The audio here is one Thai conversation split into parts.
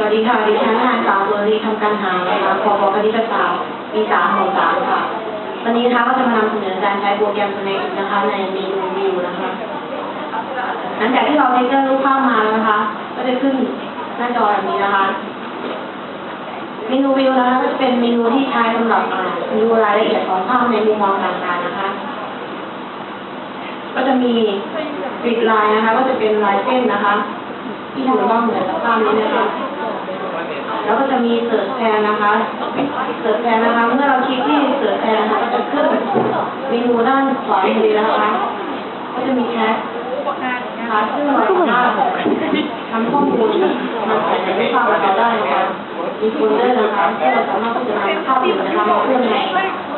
วัสดีค่ะดิฉันนางสาวตัวรีทำการหานะคะพบคณิตศาสตร์ปีสามของสามค่ะ วันนี้นะคะก็จะมานำเสนอการใช้โปรแกรมสเนกนะคะในเมนูวิวนะคะ หลังจากที่เราเทคเกอร์รูปภาพมานะคะ ก็จะขึ้นหน้าจอแบบนี้นะคะ เมนูวิวนะคะก็จะเป็นเมนูที่ใช้สำหรับอ่าดูรายละเอียดของภาพในมุมมองต่างๆนะคะ ก็จะมีกริดลายนะคะ ก็จะเป็นลายเส้นนะคะ ที่อยู่นอกเหนือจากภาพนี้นะคะ จะมีเสิร์ชแทนนะคะเสิร์ชแทนนะคะ เมื่อเราคลิกที่เสิร์ชแทนนะคะก็จะขึ้นเมนูด้านขวามือนะคะ ก็จะมีแคสนะคะซึ่งเราสามารถทำข้อมูลมาใส่ในภาพเราได้นะคะมีโฟลเดอร์นะคะที่เราสามารถที่จะนำภาพอื่นนะคะมาเพิ่มใน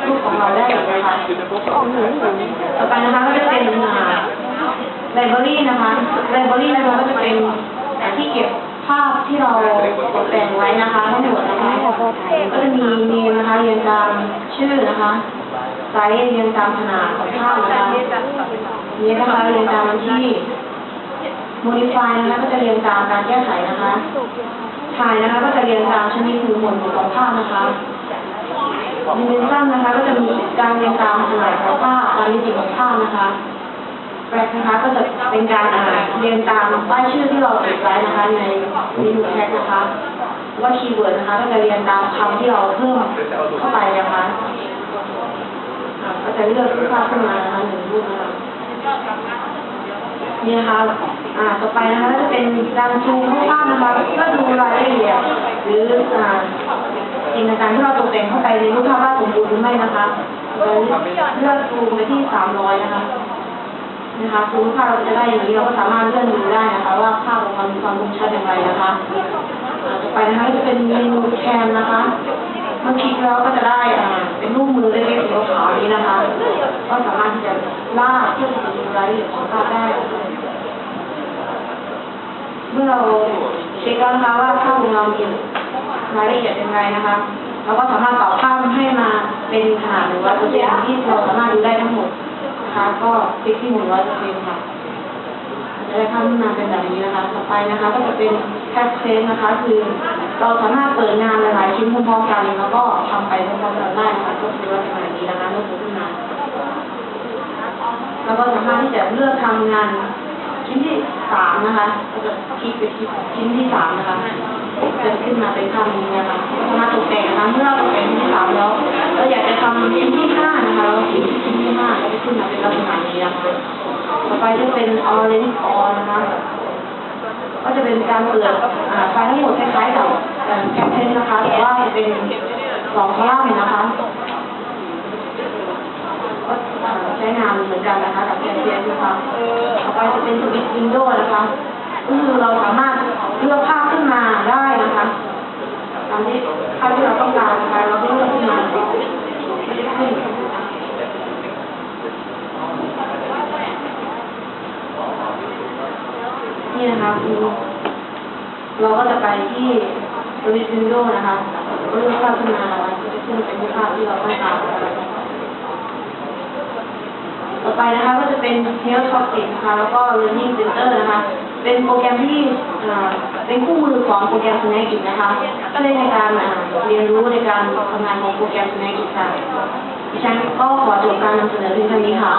รูปของเราได้นะคะต่อไปนะคะก็จะเป็นไลบรารีนะคะไลบรารีนะคะก็จะเป็นที่เก็บ ภาพที่เราตกแต่งไว้นะคะทั้งหมดนะคะก็จะมีเนมนะคะเรียงตามชื่อนะคะไซส์เรียงตามขนาดของภาพนะคะนี้นะคะเรียงตามวันที่ modify นะคะก็จะเรียงตามการแก้ไขนะคะถ่ายนะคะก็จะเรียงตามชนิดหรือหมวดหมู่ของภาพนะคะดิเมนชันนะคะก็จะมีการเรียงตามขนาดของภาพตามมิติของภาพนะคะแบล็กนะคะก็จะเป็นการอ่านเรียงตามป้ายชื่อที่เราติดไว้นะคะใน เมนูแท็กนะคะ ว่าคีย์เวิร์ดนะคะก็จะเรียงตามคำที่เราเพิ่มเข้าไปนะคะอ่าก็จะเลือกรูปภาพขึ้นมานะคะหนึ่งรูปนะคะนี่นะคะ อ่า ต่อไปนะคะก็จะเป็นการซูมภาพนะคะเพื่อดูรายละเอียดหรืออ่าสิ่งต่างๆที่เราตกแต่งเข้าไปในรูปภาพว่าสมบูรณ์หรือไม่นะคะเราเลือกซูไปที่300นะคะ นะคะซูมภาเราจะได้อย่างนี้เราก็สามารถเลื่อนดูได้นะคะว่าภาพของเรามีความคมชัดอย่างไรนะคะต่อไปนะคะก็จะเป็นเมนูแคนนะคะเมื่อคลิกแล้วก็จะได้อ่าเป็นรูปมือเล็กๆสีขาวนี้นะคะ ก็สามารถที่จะลากเพื่อที่จะดูรายละเอียดของภาพได้ เมื่อเราเช็คแล้วนะคะว่าภาพของเรามีรายละเอียดอย่างไรนะคะเราก็สามารถต่อภาพให้มาเป็นขนาดหร้อยเปอร์เซ็นต์ที่เราสามารถดูได้ทั้งหมด นะคะก็คลิกที่หนึ่งร้อยเปอร์เซ็นต์ค่ะจะได้ภาพขึ้นมาเป็นแบบนี้นะคะ ต่อไปนะคะก็จะเป็นแคปเซนนะคะ คือเราสามารถเปิดงานหลายๆชิ้นพร้อมๆกันแล้วก็ทำไปพร้อมๆกันได้นะคะก็คือลักษณะนี้นะคะเมื่อขึ้นมาแล้วก็สามารถที่จะเลือกทำงานชิ้นที่สามนะคะก็จะคลิกไปที่ชิ้นที่สามนะคะจะขึ้นมาเป็นภาพนี้นะคะสามารถตกแต่งนะคะเมื่อเราตกแต่งชิ้นที่สามแล้วเราอยากจะ ขึ้นมาเป็นลักษณะนี้นะคะต่อไปจะเป็น orange on นนะคะ ก็จะเป็นการเปิดอ่าไฟทั้งหมดคล้ายๆกับแคปเทนนะคะ แต่ว่าจะเป็นสองคอลัมน์นะคะก็ใช้งานเหมือนกันนะคะกับแคปเทนนะคะต่อไปจะเป็นสวิตช์วินโดว์นะคะก็คือเราสามารถเลือกภาพขึ้นมาได้นะคะตามที่ภาพที่เราต้องการนะคะเราก็เลือกขึ้นมาก็จะขึ้น นี่นะคะคือเราก็จะไปที่สวิตช์วินโดว์นะคะก็เลือกภาพขึ้นมานะคะจะขึ้นเป็นภาพที่เราต้องการต่อไปนะคะก็จะเป็น Health Topic นะคะแล้วก็ Learning Center นะคะ เป็นโปรแกรมที่เป็นคู่มือของโปรแกรม Snake นะคะ ก็เลยในการเรียนรู้ในการทำงานของโปรแกรม Snake ค่ะดิฉันก็ขอจบการนำเสนอเพียงเท่านี้ค่ะ